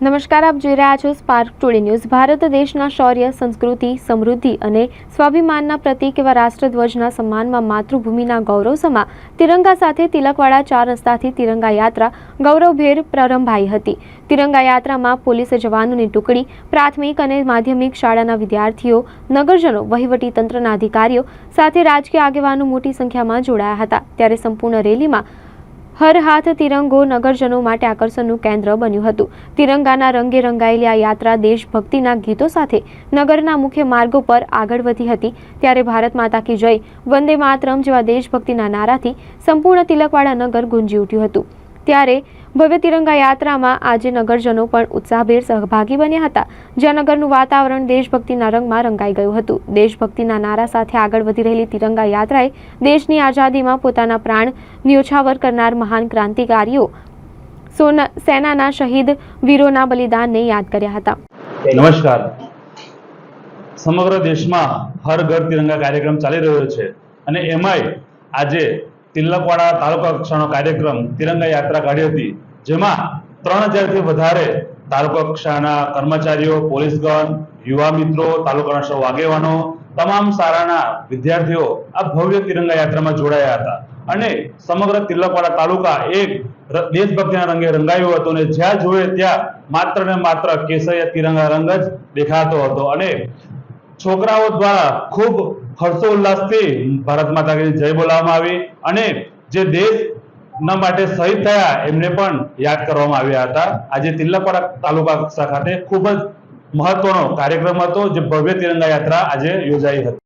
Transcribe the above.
નમસ્કાર, આપ જોઈ રહ્યા છો સ્પાર્ક ટુડે ન્યૂઝ ભારત દેશના શૌર્ય, સંસ્કૃતિ, સમૃદ્ધિ અને સ્વાભિમાનના પ્રતીક એવા રાષ્ટ્રધ્વજના સન્માનમાં માતૃભૂમિના ગૌરવ સમા તિરંગા સાથે તિલકવાડા ચાર રસ્તાથી તિરંગા યાત્રા ગૌરવભેર પ્રારંભાઈ હતી. તિરંગા યાત્રામાં પોલીસ જવાનોની ટુકડી, પ્રાથમિક અને માધ્યમિક શાળાના વિદ્યાર્થીઓ, નગરજનો, વહીવટી તંત્રના અધિકારીઓ સાથે રાજકીય આગેવાનો મોટી સંખ્યામાં જોડાયા હતા. ત્યારે સંપૂર્ણ રેલીમાં હર હાથ તિરંગો નગરજનો માટે આકર્ષણનું કેન્દ્ર બન્યું હતું. તિરંગાના રંગે રંગાયેલી આ યાત્રા દેશભક્તિના ગીતો સાથે નગરના મુખ્ય માર્ગો પર આગળ વધી હતી. ત્યારે ભારત માતા કી જય વંદે માતરમ જેવા દેશભક્તિના નારાથી સંપૂર્ણ તિલકવાડા નગર ગુંજી ઉઠ્યું હતું. ત્યારે ભવ્ય તિરંગા યાત્રામાં આજે નગરજનો પણ ઉત્સાહભેર સહભાગી બન્યા હતા. જ્યાં નગરનું વાતાવરણ દેશભક્તિના રંગમાં રંગાઈ ગયું હતું. દેશભક્તિના નારા સાથે આગળ વધી રહેલી તિરંગા યાત્રાએ દેશની આઝાદીમાં પોતાના પ્રાણ ન્યોછાવર કરનાર મહાન ક્રાંતિકારીઓ, સોના, સેનાના શહીદ વીરોના બલિદાનને યાદ કર્યા હતા. નમસ્કાર. સમગ્ર દેશમાં હર ઘર તિરંગા કાર્યક્રમ ચાલી રહ્યો છે અને એમાંય આજે તિલકવાડા તાલુકા કક્ષાનો કાર્યક્રમ તિરંગા યાત્રા કાઢી હતી, જેમાં ત્રણ હજારથી વધારે તાલુકા કક્ષાના કર્મચારીઓ, પોલીસગણ, યુવા મિત્રો, તાલુકાના સૌ આગેવાનો, તમામ શાળાના વિદ્યાર્થીઓ આ ભવ્ય તિરંગા યાત્રામાં જોડાયા હતા. અને સમગ્ર તિલકવાડા તાલુકા એક દેશભક્તિના રંગે રંગાયું હતું અને જ્યાં જોઈએ ત્યાં માત્ર ને માત્ર કેસરિયા તિરંગા રંગ જ દેખાતો હતો. અને છોકરાઓ દ્વારા ખૂબ હર્ષોલ્લાસથી ભારત માતાની જય બોલાવવામાં આવી અને જે દેશના માટે શહીદ થયા એમને પણ યાદ કરવામાં આવ્યા હતા. આજે તિલ્લાપરા તાલુકા કક્ષા ખાતે ખૂબ જ મહત્વનો કાર્યક્રમ હતો, જે ભવ્ય તિરંગા યાત્રા આજે યોજાઈ હતી.